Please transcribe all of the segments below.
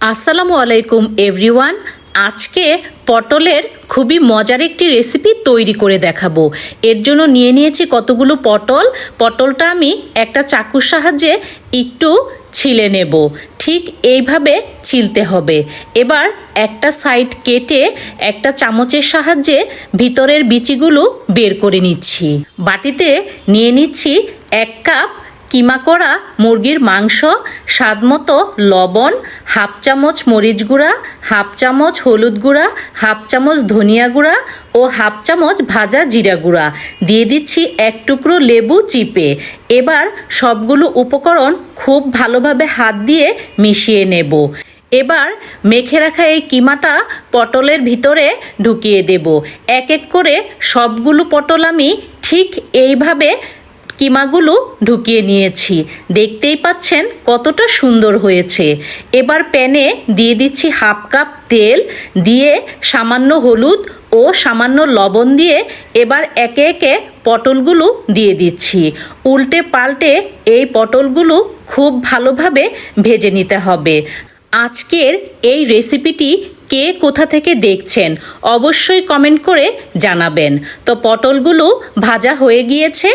আসসালামু আলাইকুম এভরিওয়ান আজকে পটলের খুবই মজার একটি রেসিপি তৈরি করে দেখাবো। এর জন্য নিয়ে নিয়েছি কতগুলো পটল। পটলটা আমি একটা চাকুর সাহায্যে একটু ছিলে নেব। ঠিক এইভাবে ছিলতে হবে। এবার একটা সাইড কেটে একটা চামচের সাহায্যে ভিতরের বিচিগুলো বের করে নিচ্ছি। বাটিতে নিয়ে নিচ্ছি এক কাপ কিমা করা মুরগির মাংস, স্বাদমতো লবণ, হাফ চামচ মরিচ গুঁড়া, হাফ চামচ হলুদ গুঁড়া, হাফ চামচ ধনিয়া গুঁড়া ও হাফ চামচ ভাজা জিরা গুঁড়া। দিয়ে দিচ্ছি এক টুকরো লেবু চিপে। এবার সবগুলো উপকরণ খুব ভালোভাবে হাত দিয়ে মিশিয়ে নেব। এবার মেখে রাখা এই কিমাটা পটলের ভিতরে ঢুকিয়ে দেব। এক এক করে সবগুলো পটল আমি ঠিক এইভাবে কিমাগুলো ঢুকিয়ে নিয়েছি। দেখতেই পাচ্ছেন কতটা সুন্দর হয়েছে। এবার প্যানে দিয়ে দিচ্ছি হাফ কাপ তেল, দিয়ে সামান্য হলুদ ও সামান্য লবণ দিয়ে এবার একে একে পটলগুলো দিয়ে দিচ্ছি। উল্টে পাল্টে এই পটলগুলো খুব ভালোভাবে ভেজে নিতে হবে। আজকের এই রেসিপিটি কে কোথা থেকে দেখছেন, অবশ্যই কমেন্ট করে জানাবেন। তো পটলগুলো ভাজা হয়ে গিয়েছে,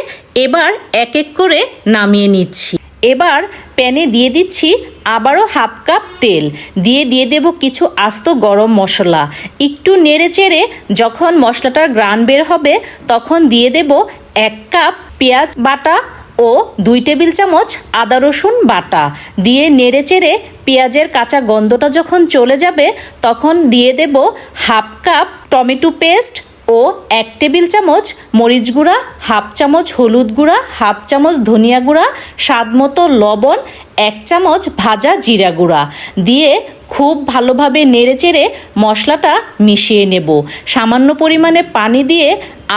এবার এক এক করে নামিয়ে নিচ্ছি। এবার প্যানে দিয়ে দিচ্ছি আবারও হাফ কাপ তেল। দিয়ে দিয়ে দেব কিছু আস্ত গরম মশলা। একটু নেড়ে চেড়ে যখন মশলাটার গ্রান বের হবে, তখন দিয়ে দেব এক কাপ পেঁয়াজ বাটা ও দুই টেবিল চামচ আদা রসুন বাটা। দিয়ে নেড়ে চেড়ে পেঁয়াজের কাঁচা গন্ধটা যখন চলে যাবে, তখন দিয়ে দেব হাফ কাপ টমেটো পেস্ট ও এক টেবিল চামচ মরিচ গুঁড়া, হাফ চামচ হলুদ গুঁড়া, হাফ চামচ ধনিয়া গুঁড়া, স্বাদ মতো লবণ, এক চামচ ভাজা জিরা গুঁড়া। দিয়ে খুব ভালোভাবে নেড়েচেড়ে মশলাটা মিশিয়ে নেব। সামান্য পরিমাণে পানি দিয়ে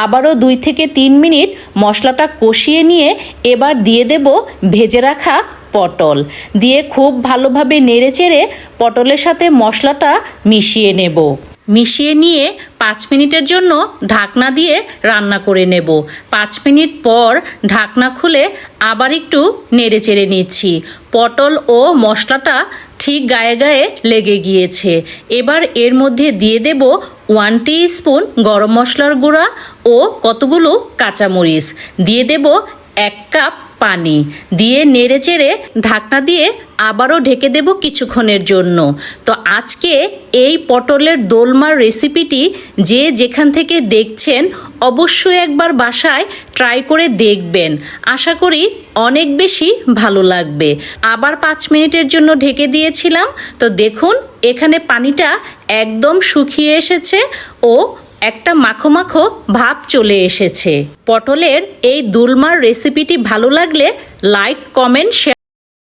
আবারও দুই থেকে তিন মিনিট মশলাটা কষিয়ে নিয়ে এবার দিয়ে দেব ভেজে রাখা পটল। দিয়ে খুব ভালোভাবে নেড়েচেড়ে পটলের সাথে মশলাটা মিশিয়ে নেব। মিশিয়ে নিয়ে পাঁচ মিনিটের জন্য ঢাকনা দিয়ে রান্না করে নেব। পাঁচ মিনিট পর ঢাকনা খুলে আবার একটু নেড়ে চেড়ে নিচ্ছি। পটল ও মশলাটা ঠিক গায়ে গায়ে লেগে গিয়েছে। এবার এর মধ্যে দিয়ে দেব ওয়ান টি স্পুন গরম মশলার গুঁড়া ও কতগুলো কাঁচামরিচ। দিয়ে দেব এক কাপ পানি দিয়ে নেড়ে চেড়ে ঢাকনা দিয়ে আবারও ঢেকে দেব কিছুক্ষণের জন্য। তো আজকে এই পটলের দোলমার রেসিপিটি যে যেখান থেকে দেখছেন অবশ্যই একবার বাসায় ট্রাই করে দেখবেন। আশা করি অনেক বেশি ভালো লাগবে। আবার পাঁচ মিনিটের জন্য ঢেকে দিয়েছিলাম। তো দেখুন, এখানে পানিটা একদম শুকিয়ে এসেছে ও একটা মাখো মাখো ভাব চলে এসেছে। পটলের এই দুলমার রেসিপিটি ভালো লাগলে লাইক কমেন্ট শেয়ার